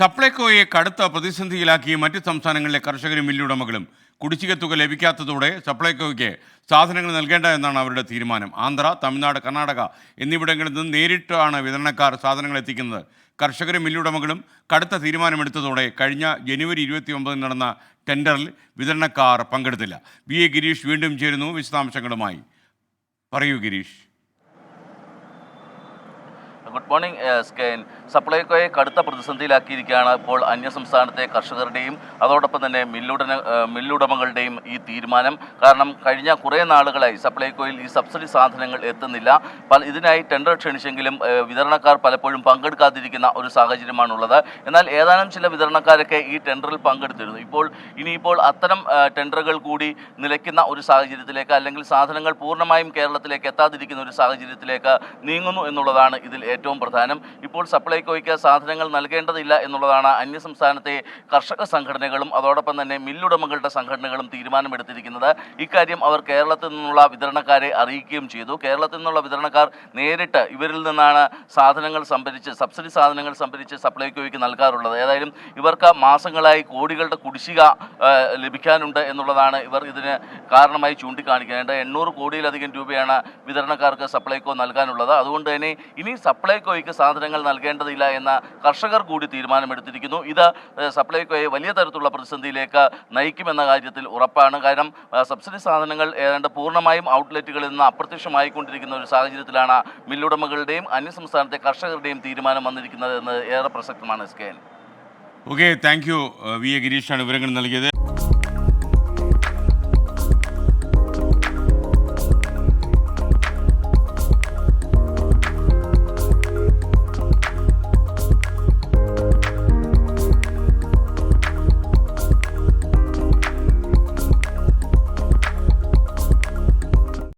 സപ്ലൈകോയെ കടുത്ത പ്രതിസന്ധിയിലാക്കി മറ്റ് സംസ്ഥാനങ്ങളിലെ കർഷകരും മില്ലുടമകളും കുടിശ്ശിക തുക ലഭിക്കാത്തതോടെ സപ്ലൈകോയ്ക്ക് സാധനങ്ങൾ നൽകേണ്ട എന്നാണ് അവരുടെ തീരുമാനം. ആന്ധ്ര തമിഴ്നാട് കർണാടക എന്നിവിടങ്ങളിൽ നിന്ന് നേരിട്ടാണ് വിതരണക്കാർ സാധനങ്ങൾ എത്തിക്കുന്നത്. കർഷകരും മില്ലുടമകളും കടുത്ത തീരുമാനമെടുത്തതോടെ കഴിഞ്ഞ ജനുവരി ഇരുപത്തി ഒമ്പതിന് നടന്ന ടെൻഡറിൽ വിതരണക്കാർ പങ്കെടുത്തില്ല. വി. എ. ഗിരീഷ് വീണ്ടും ചേരുന്നു. വിശദാംശങ്ങളുമായി പറയൂ ഗിരീഷ്. ഗുഡ് മോർണിംഗ് സ്കെയിൻ സപ്ലൈകോയെ കടുത്ത പ്രതിസന്ധിയിലാക്കിയിരിക്കുകയാണ് ഇപ്പോൾ അന്യസംസ്ഥാനത്തെ കർഷകരുടെയും അതോടൊപ്പം തന്നെ മില്ലുടന മില്ലുടമകളുടെയും ഈ തീരുമാനം. കാരണം കഴിഞ്ഞ കുറേ നാളുകളായി സപ്ലൈകോയിൽ ഈ സബ്സിഡി സാധനങ്ങൾ എത്തുന്നില്ല. പല ഇതിനായി ടെൻഡർ ക്ഷണിച്ചെങ്കിലും വിതരണക്കാർ പലപ്പോഴും പങ്കെടുക്കാതിരിക്കുന്ന ഒരു സാഹചര്യമാണുള്ളത്. എന്നാൽ ഏതാനും ചില വിതരണക്കാരൊക്കെ ഈ ടെൻഡറിൽ പങ്കെടുത്തിരുന്നു. ഇപ്പോൾ ഇനിയിപ്പോൾ അത്തരം ടെൻഡറുകൾ കൂടി നിലയ്ക്കുന്ന ഒരു സാഹചര്യത്തിലേക്ക് അല്ലെങ്കിൽ സാധനങ്ങൾ പൂർണമായും കേരളത്തിലേക്ക് എത്താതിരിക്കുന്ന ഒരു സാഹചര്യത്തിലേക്ക് നീങ്ങുന്നു എന്നുള്ളതാണ് ഇതിൽ ഏറ്റവും പ്രധാനം. ഇപ്പോൾ സപ്ലൈകോയ്ക്ക് സാധനങ്ങൾ നൽകേണ്ടതില്ല എന്നുള്ളതാണ് അന്യസംസ്ഥാനത്തെ കർഷക സംഘടനകളും അതോടൊപ്പം തന്നെ മില്ലുടമകളുടെ സംഘടനകളും തീരുമാനമെടുത്തിരിക്കുന്നത്. ഇക്കാര്യം അവർ കേരളത്തിൽ നിന്നുള്ള വിതരണക്കാരെ അറിയിക്കുകയും ചെയ്തു. കേരളത്തിൽ നിന്നുള്ള വിതരണക്കാർ നേരിട്ട് ഇവരിൽ നിന്നാണ് സാധനങ്ങൾ സംഭരിച്ച് സബ്സിഡി സാധനങ്ങൾ സംഭരിച്ച് സപ്ലൈകോയ്ക്ക് നൽകാറുള്ളത്. ഏതായാലും ഇവർക്ക് മാസങ്ങളായി കോടികളുടെ കുടിശ്ശിക ലഭിക്കാനുണ്ട് എന്നുള്ളതാണ് ഇവർ ഇതിന് കാരണമായി ചൂണ്ടിക്കാണിക്കുന്നത്. എണ്ണൂറ് കോടിയിലധികം രൂപയാണ് വിതരണക്കാർക്ക് സപ്ലൈകോ നൽകാനുള്ളത്. അതുകൊണ്ട് തന്നെ ഇനി സപ്ലൈകോയ്ക്ക് സാധനങ്ങൾ നൽകേണ്ടതില്ല എന്ന കർഷകർ കൂടി തീരുമാനമെടുത്തിരിക്കുന്നു. ഇത് സപ്ലൈകോയെ വലിയ തരത്തിലുള്ള പ്രതിസന്ധിയിലേക്ക് നയിക്കുമെന്ന കാര്യത്തിൽ ഉറപ്പാണ്. കാരണം സബ്സിഡി സാധനങ്ങൾ ഏതാണ്ട് പൂർണമായും ഔട്ട്ലെറ്റുകളിൽ നിന്ന് അപ്രത്യക്ഷമായിക്കൊണ്ടിരിക്കുന്ന ഒരു സാഹചര്യത്തിലാണ് മില്ലുടമകളുടെയും അന്യസംസ്ഥാനത്തെ കർഷകരുടെയും തീരുമാനം വന്നിരിക്കുന്നത് എന്ന് ഏറെ പ്രസക്തമാണ് S K N. Okay thank you V A ഗിരീഷാണ് വിവരങ്ങൾ നൽകിയത്.